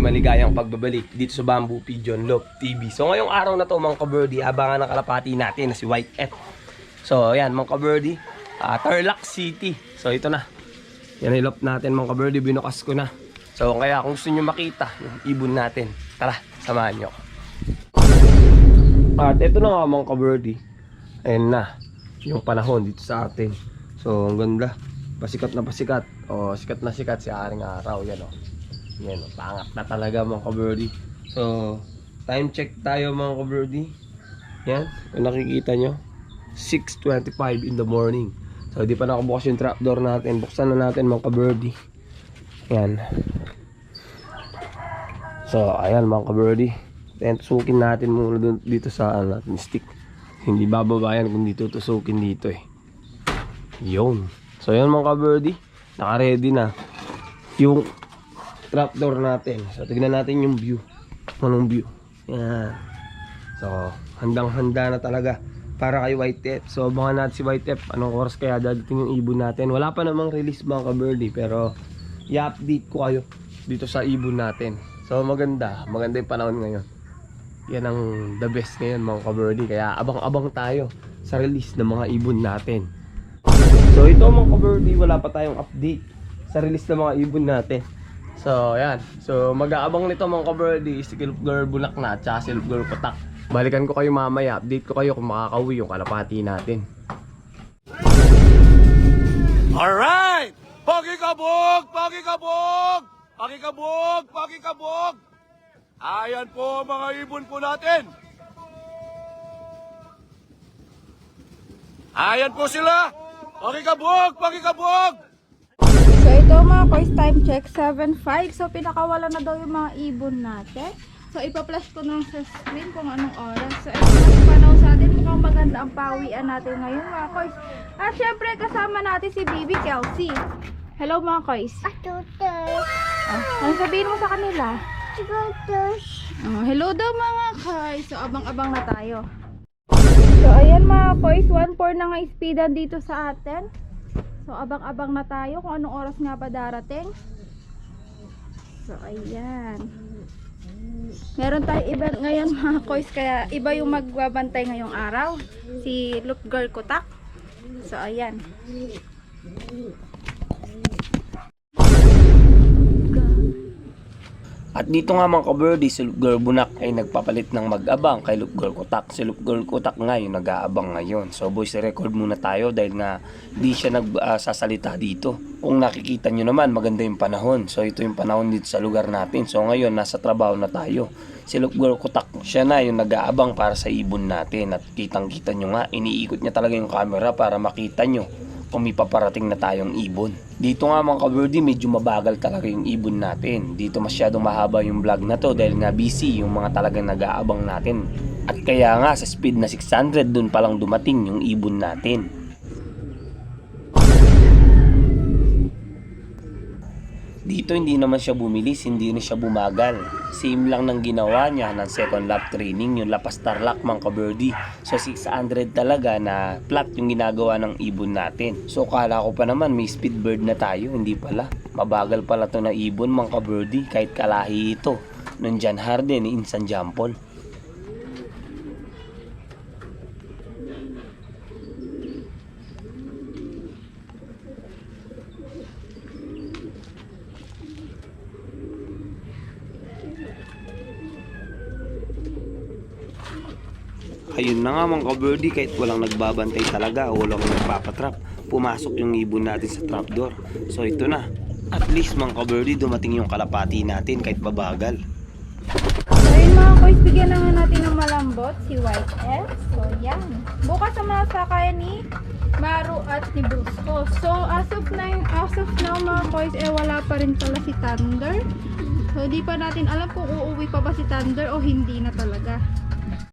maligayang pagbabalik dito sa Bamboo Pigeon Loop TV. So ngayong araw na to mga kabirdie, abangan ng kalapati natin na si White F. So ayan mga kabirdie, uh, Tarlac City. So ito na. Yan yung loop natin mga kabirdie, binukas ko na. So kaya kung gusto nyo makita yung ibon natin, tara, samahan nyo. ako. At ito na nga mga kabirdie. Ayan na, yung panahon dito sa atin. So ang ganda, pasikat na pasikat. O sikat na sikat si Aring Araw, yan o. Yan, pangat na talaga mga kabirdie. So, time check tayo mga kabirdie. Yan, kung nakikita nyo. 6.25 in the morning. So, di pa nakabukas yung trapdoor natin. Buksan na natin mga kabirdie. Yan. So, ayan mga kabirdie. Then, tusukin natin muna dun, dito sa ano, natin stick. Hindi bababayan kung dito tusukin dito eh. Yun. So, yun mga kabirdie. Naka-ready na. Yung trapdoor natin. So, tignan natin yung view. Anong view? Yan. So, handang-handa na talaga para kay White Tep. So, abangan natin si White Tep. Anong oras kaya dadating yung ibon natin. Wala pa namang release mga ka-birdie, pero i-update ko kayo dito sa ibon natin. So, maganda. Maganda yung panahon ngayon. Yan ang the best ngayon mga ka-birdie. Kaya abang-abang tayo sa release ng mga ibon natin. So, ito mga ka-birdie, wala pa tayong update sa release ng mga ibon natin. So, ayan. So, mag-aabang nito mga ka-birdie, si Kilpgar Bulak na, at saka si Kilpgar Patak. Balikan ko kayo mamaya, update ko kayo kung makakauwi yung kalapati natin. Alright! Pakikabog! Pakikabog! Pakikabog! Pakikabog! Ayan po mga ibon po natin. Ayan po sila. Pakikabog! Pakikabog! So ito mga course time check 7.5 So pinakawala na daw yung mga ibon natin. So ipa-flash ko na sa screen kung anong oras. So ito na panahon sa atin. Mukhang maganda ang pawian natin ngayon mga course At syempre kasama natin si Bibi Kelsey. Hello mga course oh, Ano sabihin mo sa kanila? Oh, hello daw mga course So abang-abang na tayo. So ayan mga course 1.4 na nga speedan dito sa atin So, abang-abang na tayo kung anong oras nga ba darating. So, ayan. Meron tayo iba ngayon mga koys, kaya iba yung magbabantay ngayong araw. Si Loop Girl Kutak. So, ayan. At dito nga mga kabirdie, si Girl Bunak ay nagpapalit ng mag-abang kay Loop Girl Kutak. Si Loop Girl Kutak nga yung nag-aabang ngayon. So boys, record muna tayo dahil nga di siya nagsasalita dito. Kung nakikita nyo naman, maganda yung panahon. So ito yung panahon dito sa lugar natin. So ngayon, nasa trabaho na tayo. Si Loop Girl Kutak, siya na yung nag-aabang para sa ibon natin. At kitang-kita nyo nga, iniikot niya talaga yung camera para makita nyo kung may paparating na tayong ibon. Dito nga mga kabirdie, medyo mabagal talaga yung ibon natin. Dito masyadong mahaba yung vlog na to dahil nga busy yung mga talagang nag-aabang natin. At kaya nga sa speed na 600 dun palang dumating yung ibon natin. Dito hindi naman siya bumilis, hindi rin siya bumagal. Same lang ng ginawa niya ng second lap training, yung lapas tarlac mga kabirdie. So 600 talaga na flat yung ginagawa ng ibon natin. So kala ko pa naman may speed bird na tayo, hindi pala. Mabagal pala to na ibon mga kabirdie kahit kalahi ito. Nung John Harden ni Insan Jampol. Ayun na nga mga kabirdie, kahit walang nagbabantay talaga o walang nagpapatrap, pumasok yung ibon natin sa trapdoor. So ito na, at least mga kabirdie, dumating yung kalapati natin kahit babagal. So mga koys, bigyan na nga natin ng malambot si White F. So yan. Bukas ang mga sakay ni Maru at ni Brusco. So as of now, as of now mga koys, eh wala pa rin pala si Thunder. So di pa natin alam kung uuwi pa ba si Thunder o hindi na talaga.